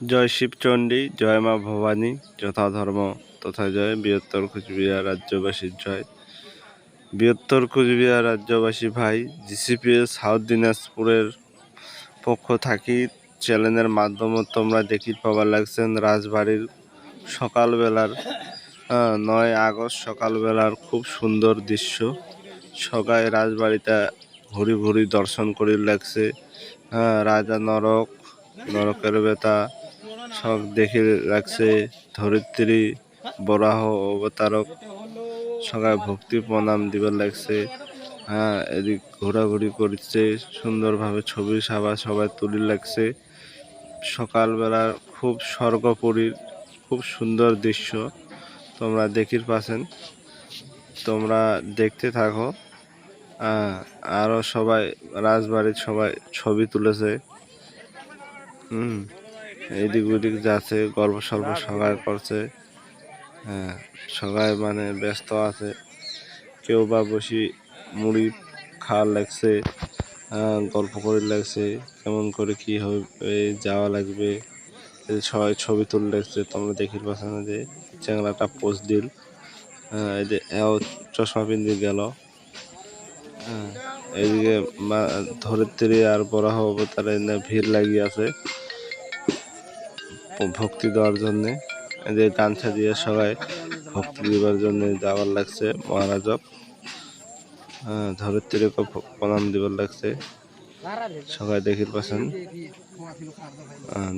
জয় শিবচণ্ডী, জয় মা ভবানী, যথা ধর্ম তথা জয়। বৃহত্তর কুচবিহার রাজ্যবাসীর জয়। বৃহত্তর কুচবিহার রাজ্যবাসী ভাই জিসিপিএস সাউথ দিনাজপুরের পক্ষ থাকি চ্যানেলের মাধ্যমে তোমরা দেখি পাবার লাগছেন রাজবাড়ির সকালবেলার নয় আগস্ট সকালবেলার খুব সুন্দর দৃশ্য। সকালে রাজবাড়িটা ঘুরি ঘুরি দর্শন করি লাগছে। রাজা নরক, নরকের বেতা সব দেখে রাখছে ধরিত্রী বরাহ অবতারক। সবাই ভক্তি প্রণাম দিবার লাগছে। হ্যাঁ এদিক ঘোরাঘুরি করছে সুন্দরভাবে ছবি সাবা সবাই তুলি লাগছে। সকালবেলার খুব স্বর্গপুরীর খুব সুন্দর দৃশ্য। তোমরা দেখির পাছেন তোমরা দেখতে থাকো। হ্যাঁ, আরও সবাই রাজবাড়ির সবাই ছবি তুলেছে। হুম। এদিক ওদিক যাচ্ছে গল্প সল্প সবাই করছে। হ্যাঁ সবাই মানে ব্যস্ত আছে। কেউ বা বসি মুড়ি খাওয়ার লাগছে হ্যাঁ, গল্প করে লাগছে কেমন করে কি হবে যাওয়া লাগবে। সবাই ছবি তুলে লাগছে তোমরা দেখির পাশানে যে চ্যাংলাটা পোস্ট দিল। হ্যাঁ এও চশমা পিন্দি গেল। হ্যাঁ এইদিকে মা- ধরিত্রী আর বরাহ অবতারে না ভিড় লাগিয়ে আছে। ভক্তি দেওয়ার জন্যে, যে গামছা দিয়ে সবাই ভক্তি দেওয়ার জন্য যাওয়ার লাগছে মহারাজক। ভ- প্রণাম দিবার লাগছে। সবাই দেখির পাচ্ছেন।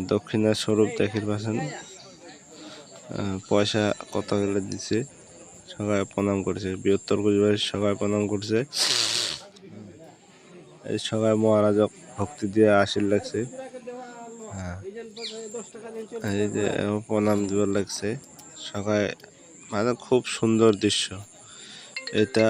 দক্ষিণের স্বরূপ দেখির পাচ্ছেন। পয়সা কত গেলে দিছে, সবাই প্রণাম করছে। বৃহত্তর কুচবিহার সবাই প্রণাম করছে। এই সবাই মহারাজক ভক্তি দিয়ে আশীর লাগছে। হ্যাঁ। এই যে প্রণাম দেওয়ার লাগছে। সবাই মানে খুব সুন্দর দৃশ্য। এটা